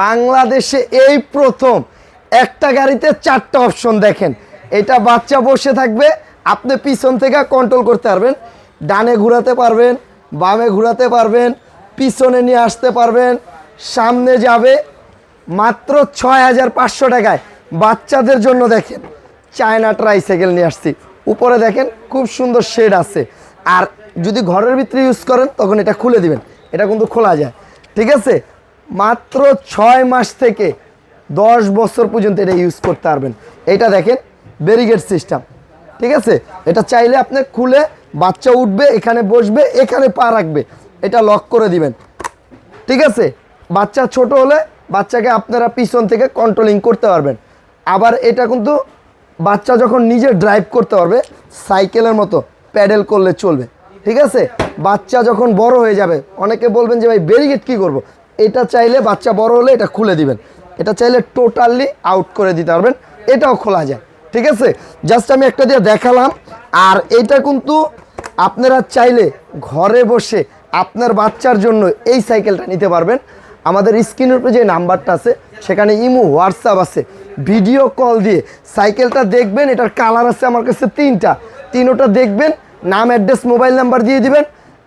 বাংলাদেশে এই প্রথম একটা গাড়িতে চারটা অপশন দেখেন। এটা বাচ্চা বসে থাকবে, আপনি পিছন থেকে কন্ট্রোল করতে পারবেন, ডানে ঘোরাতে পারবেন, বামে ঘোরাতে পারবেন, পিছনে নিয়ে আসতে পারবেন, সামনে যাবে মাত্র ছয় হাজার পাঁচশো টাকায়। বাচ্চাদের জন্য দেখেন, চায়না ট্রাইসাইকেল নিয়ে আসছি। উপরে দেখেন, খুব সুন্দর শেড আছে। আর যদি ঘরের ভিতরে ইউজ করেন, তখন এটা খুলে দিবেন, এটা কিন্তু খোলা যায়। ঠিক আছে? মাত্র ছয় মাস থেকে দশ বছর পর্যন্ত এটা ইউজ করতে পারবেন। এটা দেখেন ব্যারিগেড সিস্টেম ঠিক আছে? এটা চাইলে আপনি খুলে বাচ্চা উঠবে, এখানে বসবে, এখানে পা রাখবে। এটা লক করে দিবেন। ঠিক আছে? বাচ্চা ছোট হলে বাচ্চাকে আপনারা পিছন থেকে কন্ট্রোলিং করতে পারবেন। আবার এটা কিন্তু বাচ্চা যখন নিজে ড্রাইভ করতে পারবে, সাইকেলের মতো প্যাডেল করলে চলবে। ঠিক আছে? বাচ্চা যখন বড় হয়ে যাবে, অনেকে বলবেন যে, ভাই ব্যারিগেড কী করব। এটা চাইলে বাচ্চা বড় হলে এটা খুলে দিবেন। এটা চাইলে টোটালি আউট করে দিতে পারবেন। এটাও খোলা যায়। ঠিক আছে? জাস্ট আমি একটা দিয়ে দেখালাম। আর এটা কিন্তু আপনারা চাইলে ঘরে বসে আপনার বাচ্চার জন্য এই সাইকেলটা নিতে পারবেন। আমাদের স্ক্রিনের উপরে যে নাম্বারটা আছে, সেখানে ইমো, হোয়াটসঅ্যাপ আছে। ভিডিও কল দিয়ে সাইকেলটা দেখবেন। এটার কালার আছে আমার কাছে তিনটা। তিনোটা দেখবেন। নাম, অ্যাড্রেস, মোবাইল নাম্বার দিয়ে দিবেন।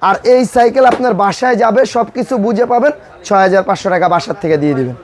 আর এই সাইকেল আপনার বাসায় যাবে সব কিছু বুঝে পাবেন। ছয় হাজার পাঁচশো টাকা বাসার থেকে দিয়ে দিবেন।